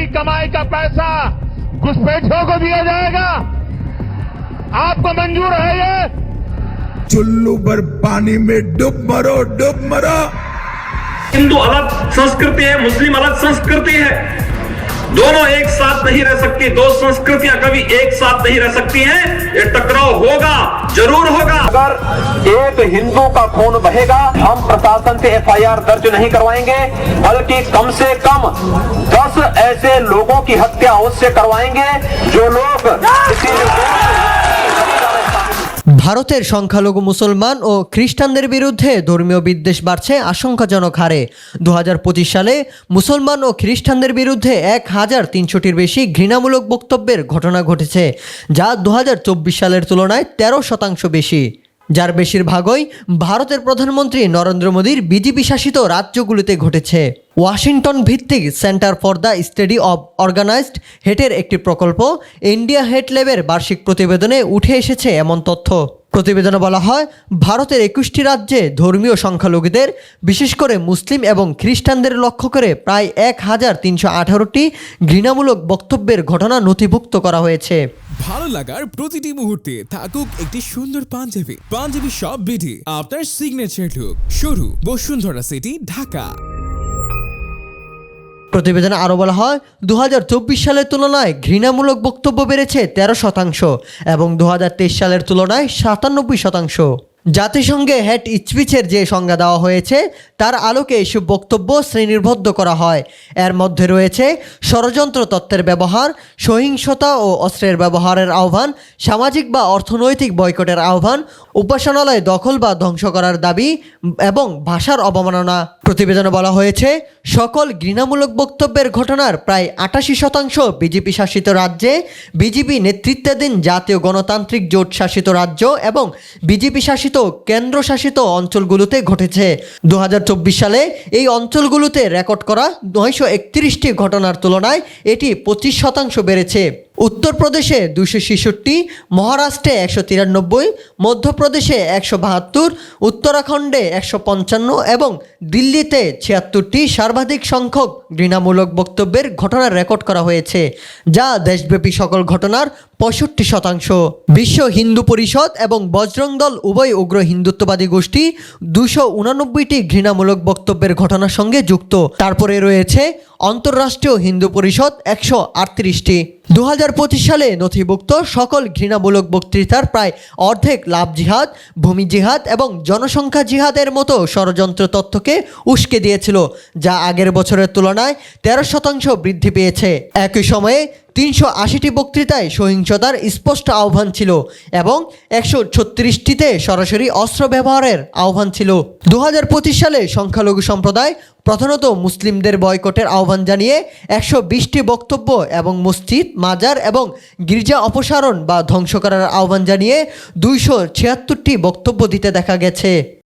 की कमाई का पैसा घुसपैठियों को दिया जाएगा। आपको मंजूर है ये? चुल्लू पर पानी में डूब मरो डूब मरो। हिंदू अलग संस्कृति है मुस्लिम अलग संस्कृति है। दोनों एक साथ नहीं रह सकती, दो संस्कृतियाँ कभी एक साथ नहीं रह सकती हैं, ये टकराव होगा, ज़रूर होगा। अगर एक हिंदू का खून बहेगा, हम प्रशासन से एफआईआर दर्ज नहीं करवाएँगे, बल्कि कम से कम दस ऐसे लोगों की हत्या उससे करवाएँगे, जो लोग किसी ভারতের সংখ্যালঘু মুসলমান ও খ্রিস্টানদের বিরুদ্ধে ধর্মীয় বিদ্বেষ বাড়ছে আশঙ্কাজনক হারে। দু হাজার পঁচিশ সালে মুসলমান ও খ্রিস্টানদের বিরুদ্ধে এক হাজার তিনশোটির বেশি ঘৃণামূলক বক্তব্যের ঘটনা ঘটেছে, যা দু হাজার চব্বিশ সালের তুলনায় তেরো শতাংশ বেশি। যার বেশিরভাগই ভারতের প্রধানমন্ত্রী নরেন্দ্র মোদীর বিজেপি শাসিত রাজ্যগুলিতে ঘটেছে। ওয়াশিংটন ভিত্তিক centre for the study of organised হেটের একটি প্রকল্প ইন্ডিয়া হেট ল্যাবের বার্ষিক প্রতিবেদনে উঠে এসেছে এমন তথ্য। প্রতিবেদনে বলা হয়, ভারতের একুশটি রাজ্যে ধর্মীয় সংখ্যালঘুদের, বিশেষ করে মুসলিম এবং খ্রিস্টানদের লক্ষ্য করে প্রায় এক হাজার তিনশো আঠারোটি ঘৃণামূলক বক্তব্যের ঘটনা নথিভুক্ত করা হয়েছে। ভালো লাগার প্রতিটি মুহূর্তে থাকুক একটি সুন্দর পাঞ্জাবি। পাঞ্জাবি সব বিধি, আপনার সিগনেচার লুক শুরু, বসুন্ধরা সিটি ঢাকা। প্রতিবেদনে আরও বলা হয় দু হাজার চব্বিশ সালের তুলনায় ঘৃণামূলক বক্তব্য বেড়েছে তেরো শতাংশ এবং দু হাজার তেইশ সালের তুলনায় সাতানব্বই শতাংশ। জাতিসংঘে হ্যাট স্পিচের যে সংজ্ঞা দেওয়া হয়েছে, তার আলোকে এসব বক্তব্য শ্রেণীবদ্ধ করা হয়। এর মধ্যে রয়েছে ষড়যন্ত্র তত্ত্বের ব্যবহার, সহিংসতা ও অস্ত্রের ব্যবহারের আহ্বান, সামাজিক বা অর্থনৈতিক বয়কটের আহ্বান, উপাসনালয় দখল বা ধ্বংস করার দাবি এবং ভাষার অবমাননা। প্রতিবেদনে বলা হয়েছে, সকল ঘৃণামূলক বক্তব্যের ঘটনার প্রায় আটাশি শতাংশ বিজেপি শাসিত রাজ্যে, বিজেপি নেতৃত্বাধীন জাতীয় গণতান্ত্রিক জোট শাসিত রাজ্য এবং বিজেপি শাসিত কেন্দ্রশাসিত অঞ্চলগুলোতে ঘটেছে। দু হাজার চব্বিশ সালে এই অঞ্চলগুলোতে রেকর্ড করা নয়শো একত্রিশটি ঘটনার তুলনায় এটি পঁচিশ শতাংশ বেড়েছে। উত্তরপ্রদেশে দুশো ছেষট্টি, মহারাষ্ট্রে একশো তিরানব্বই, মধ্যপ্রদেশে একশো বাহাত্তর, উত্তরাখণ্ডে একশো পঞ্চান্ন এবং দিল্লিতে ছিয়াত্তরটি সর্বাধিক সংখ্যক ঘৃণামূলক বক্তব্যের ঘটনা রেকর্ড করা হয়েছে, যা দেশব্যাপী সকল ঘটনার পঁয়ষট্টি শতাংশ। বিশ্ব হিন্দু পরিষদ এবং বজরং দল উভয় উগ্র হিন্দুত্ববাদী গোষ্ঠী দুশো উনানব্বইটি ঘৃণামূলক বক্তব্যের ঘটনার সঙ্গে যুক্ত। তারপরে রয়েছে অন্তর্রাষ্ট্রীয় হিন্দু পরিষদ একশো আটত্রিশটি। দু হাজার পঁচিশ সালে নথিভুক্ত সকল ঘৃণামূলক বক্তৃতার প্রায় অর্ধেক লাভ জিহাদ, ভূমি জিহাদ এবং জনসংখ্যা জিহাদের মতো ষড়যন্ত্র তথ্যকে উস্কে দিয়েছিল, যা আগের বছরের তুলনায় তেরো শতাংশ বৃদ্ধি পেয়েছে। একই সময়ে তিনশো আশিটি বক্তৃতায় সহিংসতার স্পষ্ট আহ্বান ছিল এবং একশো ছত্রিশটিতে সরাসরি অস্ত্র ব্যবহারের আহ্বান ছিল। দু পঁচিশ সালে সংখ্যালঘু সম্প্রদায় প্রধানত মুসলিমদের বয়কটের আহ্বান জানিয়ে একশো বিশটি বক্তব্য এবং মসজিদ, মাজার এবং গির্জা অপসারণ বা ধ্বংস করার আহ্বান জানিয়ে দুইশো ছিয়াত্তরটি বক্তব্য দিতে দেখা গেছে।